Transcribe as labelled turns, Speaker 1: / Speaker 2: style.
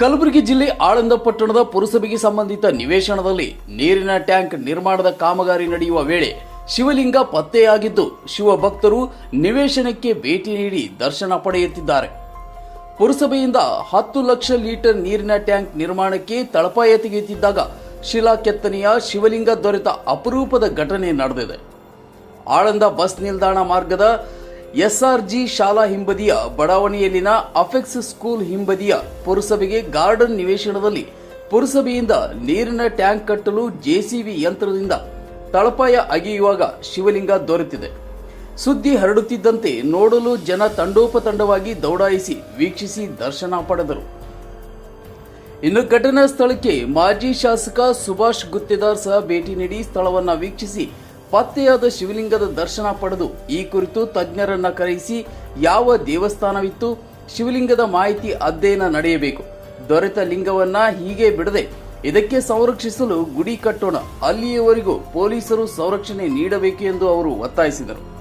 Speaker 1: ಕಲಬುರಗಿ ಜಿಲ್ಲೆ ಆಳಂದ ಪಟ್ಟಣದ ಪುರಸಭೆಗೆ ಸಂಬಂಧಿತ ನಿವೇಶನದಲ್ಲಿ ನೀರಿನ ಟ್ಯಾಂಕ್ ನಿರ್ಮಾಣದ ಕಾಮಗಾರಿ ನಡೆಯುವ ವೇಳೆ ಶಿವಲಿಂಗ ಪತ್ತೆಯಾಗಿದ್ದು ಶಿವಭಕ್ತರು ನಿವೇಶನಕ್ಕೆ ಭೇಟಿ ನೀಡಿ ದರ್ಶನ ಪಡೆಯುತ್ತಿದ್ದಾರೆ. ಪುರಸಭೆಯಿಂದ ಹತ್ತು ಲಕ್ಷ ಲೀಟರ್ ನೀರಿನ ಟ್ಯಾಂಕ್ ನಿರ್ಮಾಣಕ್ಕೆ ತಳಪಾಯ ತೆಗೆಯುತ್ತಿದ್ದಾಗ ಶಿಲಾ ಕೆತ್ತನೆಯ ಶಿವಲಿಂಗ ದೊರೆತ ಅಪರೂಪದ ಘಟನೆ ನಡೆದಿದೆ. ಆಳಂದ ಬಸ್ ನಿಲ್ದಾಣ ಮಾರ್ಗದ ಎಸ್ಆರ್ಜಿ ಶಾಲಾ ಹಿಂಬದಿಯ ಬಡಾವಣೆಯಲ್ಲಿನ ಅಫೆಕ್ಸ್ ಸ್ಕೂಲ್ ಹಿಂಬದಿಯ ಪುರಸಭೆಗೆ ಗಾರ್ಡನ್ ನಿವೇಶನದಲ್ಲಿ ಪುರಸಭೆಯಿಂದ ನೀರಿನ ಟ್ಯಾಂಕ್ ಕಟ್ಟಲು ಜೆಸಿಬಿ ಯಂತ್ರದಿಂದ ತಳಪಾಯ ಅಗೆಯುವಾಗ ಶಿವಲಿಂಗ ದೊರೆತಿದೆ. ಸುದ್ದಿ ಹರಡುತ್ತಿದ್ದಂತೆ ನೋಡಲು ಜನ ತಂಡೋಪತಂಡವಾಗಿ ದೌಡಾಯಿಸಿ ವೀಕ್ಷಿಸಿ ದರ್ಶನ ಪಡೆದರು. ಇನ್ನು ಘಟನಾ ಸ್ಥಳಕ್ಕೆ ಮಾಜಿ ಶಾಸಕ ಸುಭಾಷ್ ಗುತ್ತೇದಾರ್ ಸಹ ಭೇಟಿ ನೀಡಿ ಸ್ಥಳವನ್ನು ವೀಕ್ಷಿಸಿ ಪತ್ತೆಯಾದ ಶಿವಲಿಂಗದ ದರ್ಶನ ಪಡೆದು ಈ ಕುರಿತು ತಜ್ಞರನ್ನ ಕರೆಯಿಸಿ ಯಾವ ದೇವಸ್ಥಾನವಿತ್ತು, ಶಿವಲಿಂಗದ ಮಾಹಿತಿ ಅಧ್ಯಯನ ನಡೆಯಬೇಕು. ದೊರೆತ ಲಿಂಗವನ್ನ ಹೀಗೆ ಬಿಡದೆ ಇದಕ್ಕೆ ಸಂರಕ್ಷಿಸಲು ಗುಡಿ ಕಟ್ಟೋಣ, ಅಲ್ಲಿಯವರೆಗೂ ಪೊಲೀಸರು ಸಂರಕ್ಷಣೆ ನೀಡಬೇಕು ಎಂದು ಅವರು ಒತ್ತಾಯಿಸಿದರು.